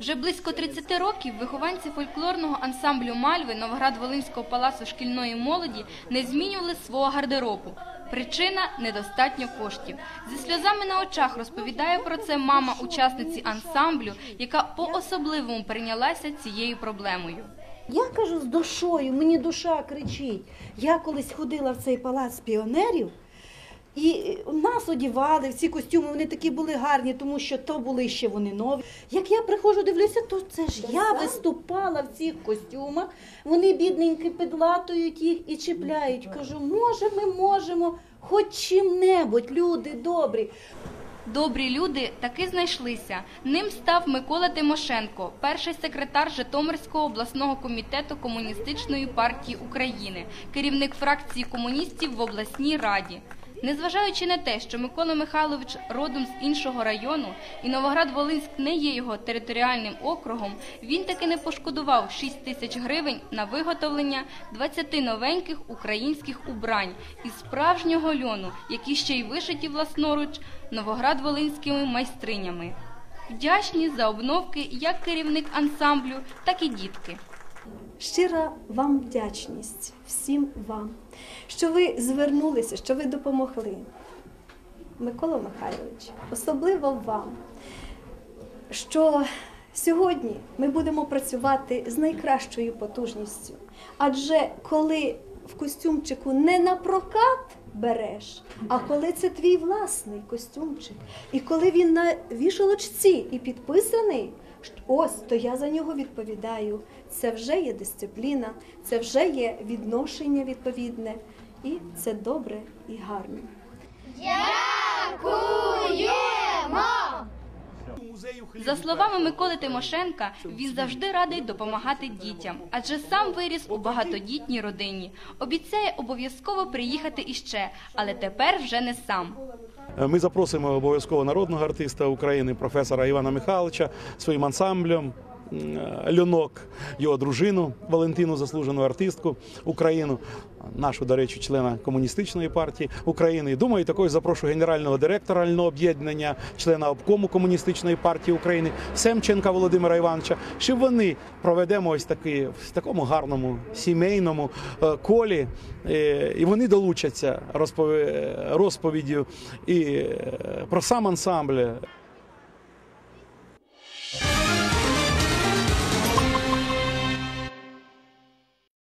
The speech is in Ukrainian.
Вже близько 30 років вихованці фольклорного ансамблю Мальви Новоград-Волинського палацу шкільної молоді не змінювали свого гардеробу. Причина недостатньо коштів. Зі сльозами на очах розповідає про це мама учасниці ансамблю, яка по-особливому перейнялася цією проблемою. Я кажу з душою, мені душа кричить. Я колись ходила в цей палац піонерів, і нас одівали в ці костюми, вони такі були гарні, тому що то були ще вони нові. Як я приходжу, дивлюся, то це ж я виступала в цих костюмах. Вони бідненькі підлатують їх і чіпляють. Кажу, може, ми можемо хоч чим-небудь, люди добрі. Добрі люди таки знайшлися. Ним став Микола Тимошенко, перший секретар Житомирського обласного комітету Комуністичної партії України, керівник фракції комуністів в обласній раді. Незважаючи на те, що Микола Михайлович родом з іншого району і Новоград-Волинськ не є його територіальним округом, він таки не пошкодував 6 тисяч гривень на виготовлення 20 новеньких українських убрань із справжнього льону, які ще й вишиті власноруч новоград-волинськими майстринями. Вдячні за обновки як керівник ансамблю, так і дітки. Щира вам вдячність всім вам, що ви звернулися, що ви допомогли. Микола Михайлович, особливо вам, що сьогодні ми будемо працювати з найкращою потужністю. Адже коли в костюмчику не на прокат береш, а коли це твій власний костюмчик, і коли він на вішалочці і підписаний, ось то я за нього відповідаю. Це вже є дисципліна, це вже є відношення відповідне, і це добре і гарно. За словами Миколи Тимошенка, він завжди радий допомагати дітям, адже сам виріс у багатодітній родині. Обіцяє обов'язково приїхати іще, але тепер вже не сам. Ми запросимо обов'язково народного артиста України, професора Івана Михайловича своїм ансамблем. М, Льонок, його дружину Валентину, заслужену артистку Україну, нашу, до речі, члена комуністичної партії України. І думаю, також запрошую генерального директора льного об'єднання, члена обкому комуністичної партії України Семченка Володимира Івановича. Щоб вони проведемо ось таки в такому гарному сімейному е, колі, е, і вони долучаться розпові- розповіддю і е, про сам ансамбль.